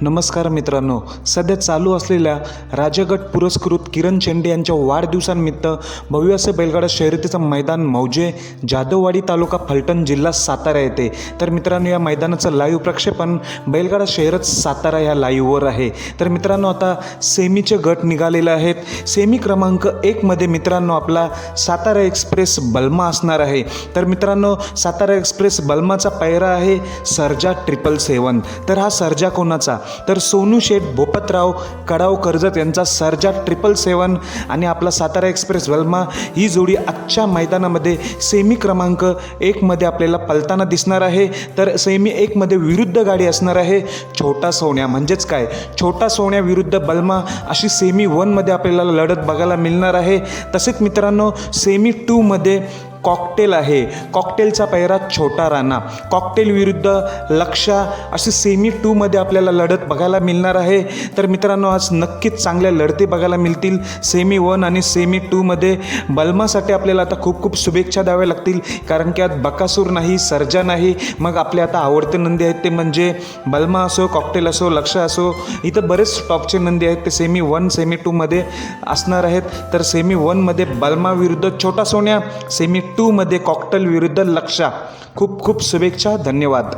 नमस्कार मित्रांनो सध्या चालू असलेल्या राजगट पुरस्कृत किरण चेंडे यांच्या वाढदिवसानिमित्त भव्य असे बैलगाडा शर्यतीचं मैदान मौजे जाधववाडी तालुका फलटण जिल्हा सातारा येथे तर मित्रांनो या मैदानाचं लाईव्ह प्रक्षेपण बैलगाडा शहरच सातारा या लाईव्हवर आहे. तर मित्रांनो आता सेमीचे गट निघालेले आहेत. सेमी क्रमांक एकमध्ये मित्रांनो आपला सातारा एक्सप्रेस बल्मा असणार आहे. तर मित्रांनो सातारा एक्सप्रेस बल्माचा पैरा आहे सर्जा ट्रिपल सेवन तर हा सर्जा कोणाचा? तर सोनू शेठ भोपतराव कडाव कर्जत यांचा सर्जा ट्रिपल सेवन आणि आपला सातारा एक्सप्रेस वल्मा ही जोडी आजच्या मैदानामध्ये सेमी क्रमांक एकमध्ये आपल्याला पलताना दिसणार आहे. तर सेमी एकमध्ये विरुद्ध गाडी असणार आहे छोटा सोन्या. म्हणजेच काय? छोटा सोन्या विरुद्ध बल्मा अशी सेमी वनमध्ये आपल्याला लढत बघायला मिळणार आहे. तसेच मित्रांनो सेमी टूमध्ये कॉकटेल आहे. कॉकटेलचा पैरा छोटा राणा. कॉकटेल विरुद्ध लक्षा अशी सेमी टूमध्ये आपल्याला लढत बघायला मिळणार आहे. तर मित्रांनो आज नक्कीच चांगल्या लढती बघायला मिळतील. सेमी वन आणि सेमी टूमध्ये बल्मासाठी आपल्याला आता खूप खूप शुभेच्छा द्याव्या लागतील. कारण की आज बकासूर नाही सर्जा नाही. मग आपले आता आवडते नंदी आहेत ते म्हणजे बल्मा असो कॉकटेल असो लक्ष असो इथं बरेच टॉपचे नंदी आहेत ते सेमी वन सेमी टूमध्ये असणार आहेत. तर सेमी वनमध्ये बल्मा विरुद्ध छोटा सोन्या सेमी टूमध्ये कॉकटेल विरुद्ध लक्षा. खूप खूप शुभेच्छा धन्यवाद.